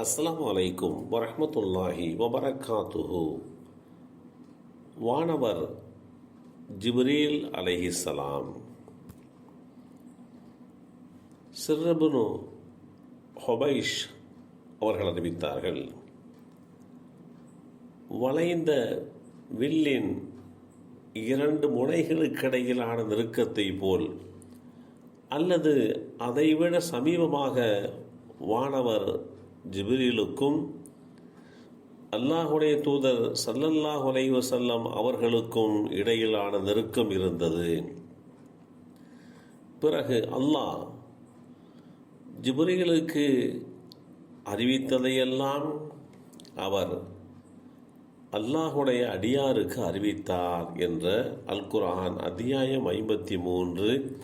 அஸ்லாம் அலைக்கும் வரமத்துல்லாஹி வபரகாத்துஹு. வானவர் ஜிப்ரீல் அலஹிசலாம் சிறபுனு ஹொபைஷ் அவர்கள் அறிவித்தார்கள். வளைந்த வில்லின் இரண்டு முனைகளுக்கிடையிலான நெருக்கத்தை போல் அல்லது அதைவிட சமீபமாக வானவர் ஜிபிரிலுக்கும் அல்லாஹுடைய தூதர் சல்லல்லாஹ் வசல்லம் அவர்களுக்கும் இடையிலான நெருக்கம் இருந்தது. பிறகு அல்லாஹ் ஜிபிரிகளுக்கு அறிவித்ததையெல்லாம் அவர் அல்லாஹுடைய அடியாருக்கு அறிவித்தார் என்ற அல் குர்ஆன் அத்தியாயம் ஐம்பத்தி மூன்று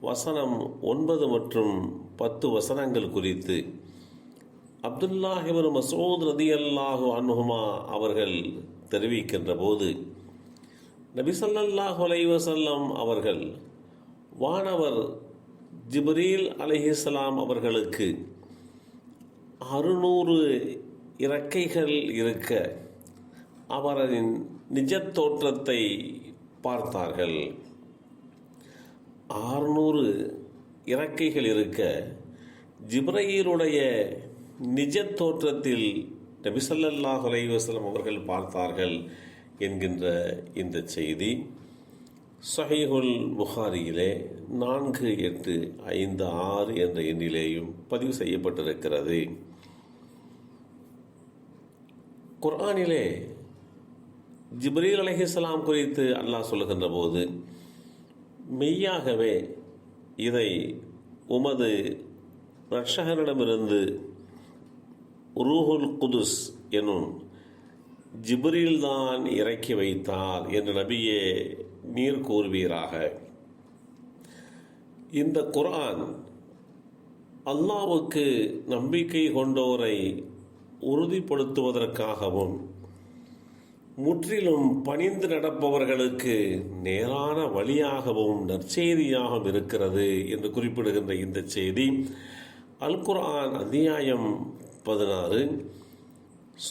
வசனம் ஒன்பது மற்றும் பத்து வசனங்கள் குறித்து அப்துல்லாஹிபின் மசூத் ரதி அல்லாஹு அன்ஹுமா அவர்கள் தெரிவிக்கின்ற போது நபிசல்லாஹு அலைவசல்லம் அவர்கள் வானவர் ஜிப்ரீல் அலிஹிஸ்லாம் அவர்களுக்கு அறுநூறு இறக்கைகள் இருக்க அவரின் நிஜ தோற்றத்தை பார்த்தார்கள். ஆறுநூறு இறக்கைகள் இருக்க ஜிப்ரீலுடைய நிஜ தோற்றத்தில் நபிசல்லா ஹுலைவசலம் அவர்கள் பார்த்தார்கள் என்கின்ற இந்த செய்தி. சஹீஹுல் புகாரியிலே நான்கு எட்டு ஐந்து ஆறு என்ற எண்ணிலேயும் பதிவு செய்யப்பட்டிருக்கிறது. குர்ஆனிலே ஜிப்ரீல் அலஹிஸ்லாம் குறித்து அல்லாஹ் சொல்லுகின்ற போது மெய்யாகவே இதை உமது ரட்சகனிடமிருந்து ரூஹுல் குதுஸ் எனும் ஜிப்ரீல் தான் இறக்கி வைத்தார் என்று நபியே நீர் கூறுவீராக. இந்த குர்ஆன் அல்லாவுக்கு நம்பிக்கை கொண்டோரை உறுதிப்படுத்துவதற்காகவும் முற்றிலும் பணிந்து நடப்பவர்களுக்கு நேரான வழியாகவும் நற்செய்தியாகவும் இருக்கிறது என்று குறிப்பிடுகின்ற இந்த செய்தி அல் குர்ஆன் அத்தியாயம் பதினாறு.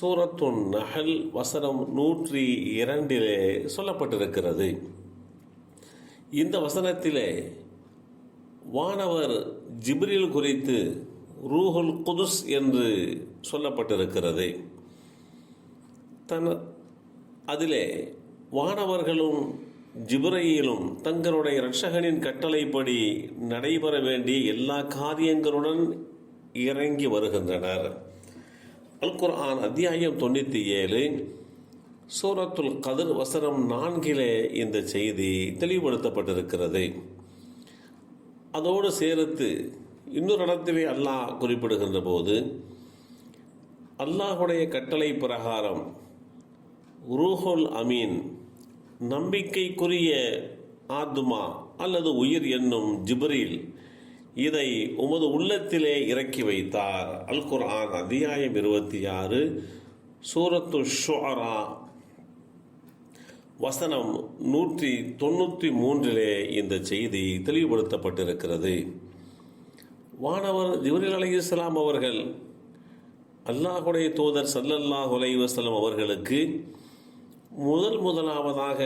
சூரத்துன் நகல் வசனம் நூற்றி இரண்டிலே சொல்லப்பட்டிருக்கிறது. இந்த வசனத்திலே வானவர் ஜிப்ரில் குறித்து ரூஹுல் குதுஸ் என்று சொல்லப்பட்டிருக்கிறது. தன் அதிலே வானவர்களும் ஜிப்ரையிலும் தங்களுடைய இரட்சகனின் கட்டளைப்படி நடைபெற வேண்டிய எல்லா காரியங்களுடன் இறங்கி வருகின்றனர். அல் குர்ஆன் அத்தியாயம் தொண்ணூற்றி ஏழு சூரத்துல் கதிர் வசனம் நான்கிலே இந்த செய்தி தெளிவுபடுத்தப்பட்டிருக்கிறது. அதோடு சேர்த்து இன்னொரு இடத்திலே அல்லாஹ் குறிப்பிடுகின்ற போது அல்லாஹுடைய கட்டளை பிரகாரம் ரூஹுல் அமீன் நம்பிக்கைக்குரிய ஆத்துமா அல்லது உயிர் என்னும் ஜிப்ரீல் இதை உமது உள்ளத்திலே இறக்கி வைத்தார். அல் குர்ஆன் அத்தியாயம் இருபத்தி ஆறு சூரத்து ஷுஆரா வசனம் நூற்றி தொண்ணூற்றி மூன்றிலே இந்த செய்தி தெளிவுபடுத்தப்பட்டிருக்கிறது. வானவர் ஜிவரில் அலி இஸ்லாம் அவர்கள் அல்லாஹுடைய தூதர் சல்லல்லாஹ் அலைவசலம் அவர்களுக்கு முதல் முதலாவதாக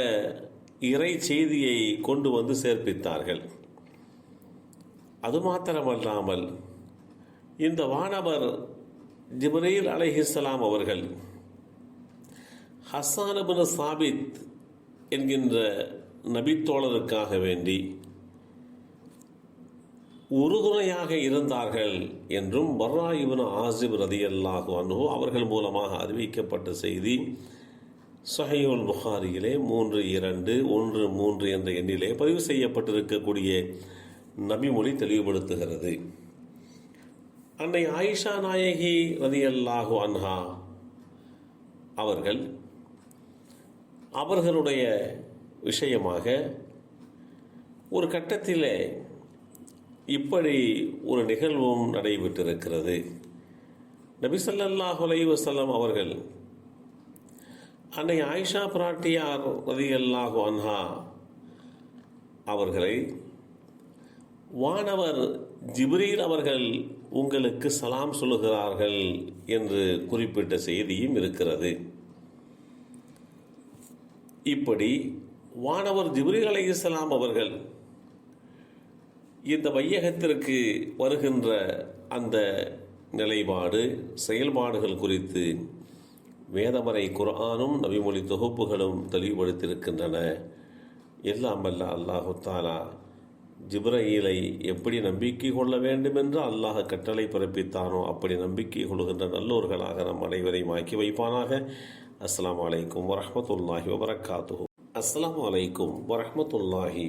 இறை செய்தியை கொண்டு வந்து சேர்ப்பித்தார்கள். அது மாத்திரமல்லாமல் இந்த வானவர் ஜிப்ரீல் அலைஹிஸ்லாம் அவர்கள் ஹசானபின் சாபித் என்கின்ற நபித்தோழருக்காக வேண்டி உறுதுணையாக இருந்தார்கள் என்றும் பர்ரா இவன் ஆசிப் ரதி அல்லாஹு அவர்கள் மூலமாக அறிவிக்கப்பட்ட செய்தி சஹையுல் புகாரியிலே மூன்று இரண்டு ஒன்று மூன்று என்ற எண்ணிலே பதிவு செய்யப்பட்டிருக்கக்கூடிய நபிமொழி தெளிவுபடுத்துகிறது. அன்னை ஆயிஷா நாயகி ரதியல்லாஹு அன்ஹா அவர்கள் அவர்களுடைய விஷயமாக ஒரு கட்டத்தில் இப்படி ஒரு நிகழ்வும் நடைபெற்றிருக்கிறது. நபிசல்லாஹ் அலைவசல்லம் அவர்கள் அன்னை ஆயிஷா பிராட்டியார் ரதி அல்லாஹு அன்ஹா அவர்களை வானவர் ஜிப்ரீல் அவர்கள் உங்களுக்கு சலாம் சொல்லுகிறார்கள் என்று குறிப்பிட்ட செய்தியும் இருக்கிறது. இப்படி வானவர் ஜிப்ரீல் அலைஹிஸ்ஸலாம் அவர்கள் இந்த வையகத்திற்கு வருகின்ற அந்த நிலைப்பாடு செயல்பாடுகள் குறித்து வேதமறை குரானும் நபிமொழி தொகுப்புகளும் தெளிவுபடுத்தியிருக்கின்றன. எல்லாம் அல்ல அல்லாஹு தாலா ஜிப்ரஹீலை எப்படி நம்பிக்கை கொள்ள வேண்டும் என்று அல்லாஹ் கட்டளை பிறப்பித்தானோ அப்படி நம்பிக்கை கொள்கின்ற நல்லோர்களாக நம் அனைவரையும் ஆக்கி வைப்பானாக. அஸ்லாம் அலைக்கும் வரமத்துல்லாஹி வபரகாத்து அஸ்லாம் அலைக்கும் வரமத்துல்லாஹி